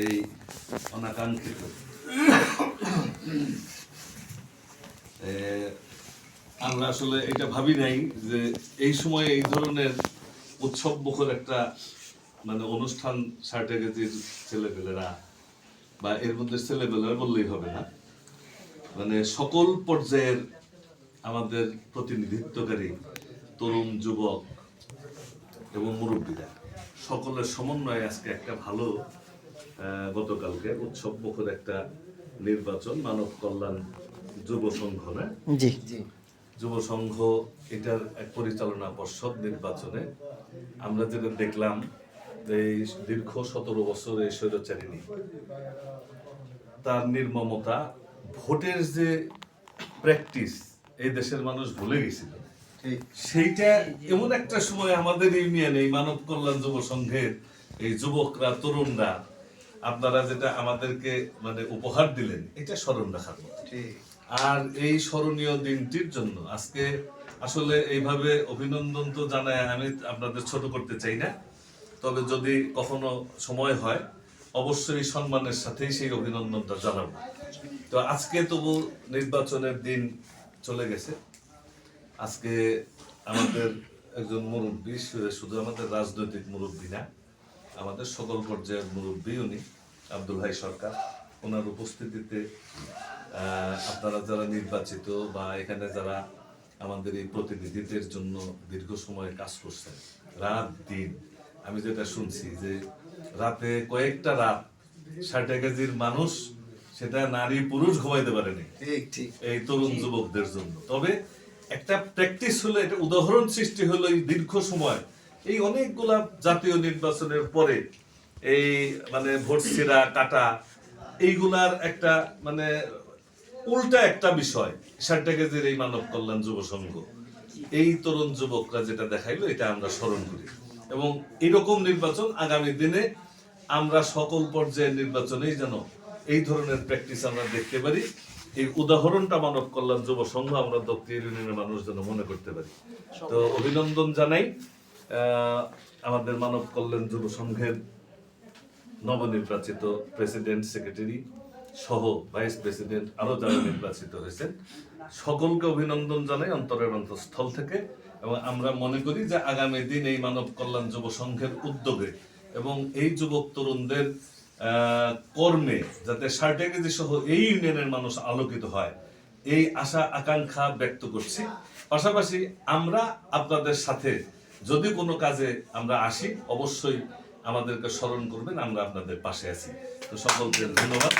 এই অনাকাঙ্ক্ষিত। আমরা আসলে এটা ভাবি নাই যে এই সময় এই ধরনের উৎসব মুখর একটা মানে অনুষ্ঠান সার্টিফিকেটের ছেলেপেলেরা বা এর মধ্যে ছেলেপেলেরা বললেই হবে না। মানে সকল পর্যায়ের আমাদের প্রতিনিধিত্বকারী তরুণ যুবক এবং মুরব্বীরা, সকলের সমন্বয়ে আজকে একটা ভালো গতকালকে উৎসব মুখর একটা নির্বাচন মানব কল্যাণ যুব সংঘ না? জি। যুব সংঘ এটার এক পরিচালনা পর্ষদ নির্বাচনে আমরা যেটা দেখলাম এই দীর্ঘ সতেরো বছর এই স্বৈরাচারিণী তার নির্মমতা ভোটের যে প্র্যাকটিস এই দেশের মানুষ ভুলে গেছিল। সেইটা এমন একটা সময় আমাদের ইউনিয়নে এই মানব কল্যাণ যুব সংঘের এই যুবকরা তরুণরা আপনারা যেটা আমাদেরকে মানে উপহার দিলেন এটা স্মরণ রাখার মতো। আর এই স্মরণীয় দিনটির জন্য আজকে আসলে এইভাবে অভিনন্দন তো জানায় আমি আপনাদের ছোট করতে চাই না। তবে যদি কখনো সময় হয় অবশ্যই সম্মানের সাথেই সেই অভিনন্দনটা জানাব। তো আজকে তবু নির্বাচনের দিন চলে গেছে। আজকে আমাদের একজন মুরব্বী শুধু আমাদের রাজনৈতিক মুরব্বী না আমাদের সকল পর্যায়ের মুরব্বী উনি আব্দুল ভাই সরকার। ওনার উপস্থিতিতে আপনারা যারা নির্বাচিত বা এখানে যারা আমাদের এই প্রতিনিধিদের জন্য দীর্ঘ সময় কাজ করছেন রাত দিন আমি যেটা শুনছি যে রাতে কয়েকটা রাত ষাট কেজির মানুষ সেটা নারী পুরুষ ঘুমাইতে পারেনি। ঠিক ঠিক। এই তরুণ যুবকদের জন্য। তবে একটা প্র্যাকটিস হলো এটা উদাহরণ সৃষ্টি হলো এই দীর্ঘ সময়। এই অনেকগুলা জাতীয় নির্বাচনের পরে এই মানে ভোট ছিঁড়া কাটা এইগুলার একটা মানে উল্টা একটা বিষয় ষাটটাকেজের এই মানব কল্যাণ যুব সংঘ। এই তরুণ যুবকরা যেটা দেখাইলো এটা আমরা স্মরণ করি। এবং এরকম নির্বাচন আগামী দিনে আমরা সকল পর্যায়ের নির্বাচনেই যেন এই ধরনের প্র্যাকটিস আমরা দেখতে পারি। এই উদাহরণটা মানব কল্যাণ যুব সংঘ আমরা দক্ষিণ ইউনিয়নের মানুষ যেন মনে করতে পারি। তো অভিনন্দন জানাই। আমাদের মানব কল্যাণ যুব সংঘের নবনির্বাচিত প্রেসিডেন্ট সেক্রেটারি সহ ভাইস প্রেসিডেন্ট আরও যারা নির্বাচিত হয়েছেন, সকলকে অভিনন্দন জানাই অন্তরের অন্তঃস্থল থেকে। এবং আমরা মনে করি যে আগামী দিন এই মানব কল্যাণ যুব সংঘের উদ্যোগে এবং এই যুবক তরুণদের কর্মে যাতে সার্টিফিকেট সহ এই ইউনিয়নের মানুষ আলোকিত হয়, এই আশা, আকাঙ্ক্ষা ব্যক্ত করছি। পাশাপাশি আমরা আপনাদের সাথে যদি কোনো কাজে আমরা আসি, অবশ্যই আমাদেরকে স্মরণ করবেন, আমরা আপনাদের পাশে আছি। তো সকলকে ধন্যবাদ।